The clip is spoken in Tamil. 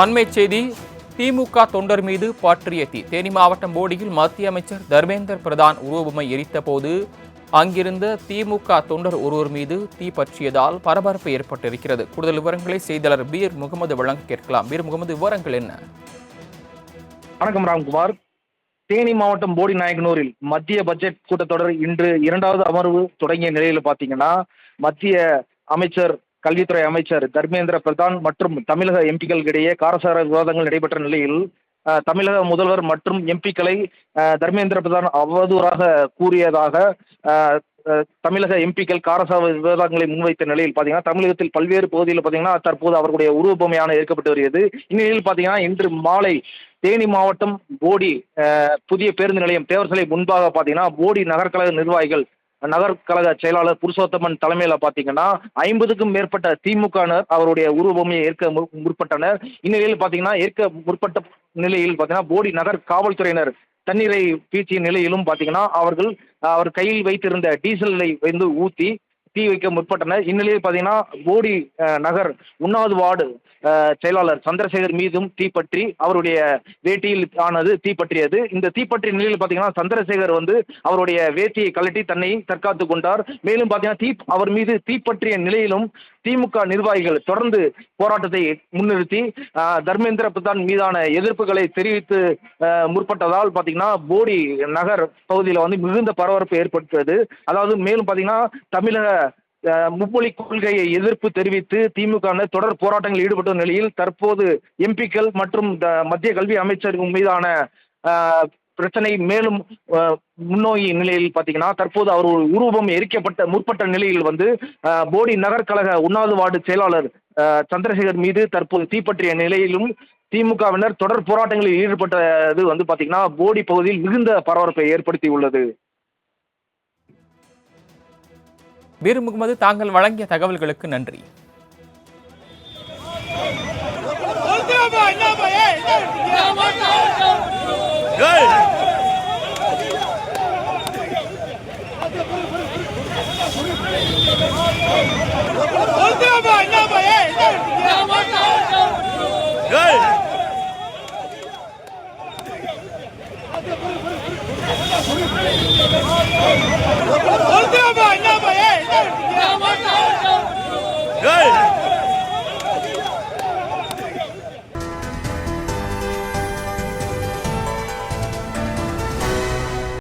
அண்மை செய்தி திமுக தொண்டர் மீது பற்றிய தீ தேனி மாவட்டம் போடியில் மத்திய அமைச்சர் தர்மேந்திர பிரதான் உருவபொம்மை எரித்த போது அங்கிருந்த திமுக தொண்டர் ஒருவர் மீது தீ பற்றியதால் பரபரப்பு ஏற்பட்டிருக்கிறது. கூடுதல் விவரங்களை செய்தியாளர் பீர் முகமது வழங்க கேட்கலாம். பீர் முகமது விவரங்கள் என்ன? வணக்கம் ராம்குமார். தேனி மாவட்டம் போடி நாயக்கனூரில் மத்திய பட்ஜெட் கூட்டத்தொடர் இன்று இரண்டாவது அமர்வு தொடங்கிய நிலையில் பார்த்தீங்கன்னா மத்திய அமைச்சர் கல்வித்துறை அமைச்சர் தர்மேந்திர பிரதான் மற்றும் தமிழக எம்பிக்களுக்கிடையே காரசார விவாதங்கள் நடைபெற்ற நிலையில் தமிழக முதல்வர் மற்றும் எம்பிக்களை தர்மேந்திர பிரதான் அவதூறாக கூறியதாக தமிழக எம்பிக்கள் காரசார விவாதங்களை முன்வைத்த நிலையில் பார்த்தீங்கன்னா தமிழகத்தில் பல்வேறு பகுதியில் பார்த்தீங்கன்னா தற்போது அவர்களுடைய உருவபொம்மையான ஏற்கப்பட்டு வருகிறது. இந்நிலையில் பார்த்தீங்கன்னா இன்று மாலை தேனி மாவட்டம் போடி புதிய பேருந்து நிலையம் தேவர் சிலை முன்பாக பார்த்தீங்கன்னா போடி நகர்கழக நிர்வாகிகள் நகர் கழக செயலாளர் புருஷோத்தமன் தலைமையில் பார்த்தீங்கன்னா ஐம்பதுக்கும் மேற்பட்ட திமுகனர் அவருடைய உருவமையை ஏற்க முற்பட்டனர். இந்நிலையில் பார்த்தீங்கன்னா ஏற்க முற்பட்ட நிலையில் பார்த்தீங்கன்னா போடி நகர் காவல்துறையினர் தண்ணீரை பீச்சிய நிலையிலும் பார்த்தீங்கன்னா அவர்கள் அவர் கையில் வைத்திருந்த டீசலை வந்து ஊற்றி தீ வைக்க முற்பட்டனர். இந்நிலையில் பார்த்தீங்கன்னா போடி நகர் உண்ணாவது வார்டு செயலாளர் சந்திரசேகர் மீதும் தீப்பற்றி அவருடைய வேட்டியில் ஆனது தீப்பற்றியது இந்த தீப்பற்றிய நிலையில் பார்த்தீங்கன்னா சந்திரசேகர் வந்து அவருடைய வேட்டியை கழட்டி தன்னை தற்காத்து கொண்டார். மேலும் பார்த்தீங்கன்னா தீ அவர் மீது தீப்பற்றிய நிலையிலும் திமுக நிர்வாகிகள் தொடர்ந்து போராட்டத்தை முன்னிறுத்தி தர்மேந்திர பிரதான் மீதான எதிர்ப்புகளை தெரிவித்து முற்பட்டதால் பார்த்தீங்கன்னா போடி நகர் பகுதியில் வந்து மிகுந்த பரபரப்பு ஏற்பட்டது. அதாவது மேலும் பார்த்தீங்கன்னா தமிழக மும்மொழி கொள்கையை எதிர்ப்பு தெரிவித்து திமுக தொடர் போராட்டங்களில் ஈடுபட்ட நிலையில் தற்போது எம்பிக்கள் மற்றும் த- மத்திய கல்வி அமைச்சர் மீதான பிரச்சனை மேலும் அஹ், நிலையில் பார்த்தீங்கன்னா தற்போது அவர் ஒரு உருவம் எரிக்கப்பட்ட முற்பட்ட நிலையில் வந்து போடி நகர்கழக உண்ணாவது வார்டு செயலாளர் சந்திரசேகர் மீது தற்போது தீப்பற்றிய நிலையிலும் திமுகவினர் தொடர் போராட்டங்களில் ஈடுபட்டது வந்து பார்த்தீங்கன்னா போடி பகுதியில் மிகுந்த பரபரப்பை ஏற்படுத்தி உள்ளது பீர் முகமது தாங்கள் வழங்கிய தகவல்களுக்கு நன்றி. Hey!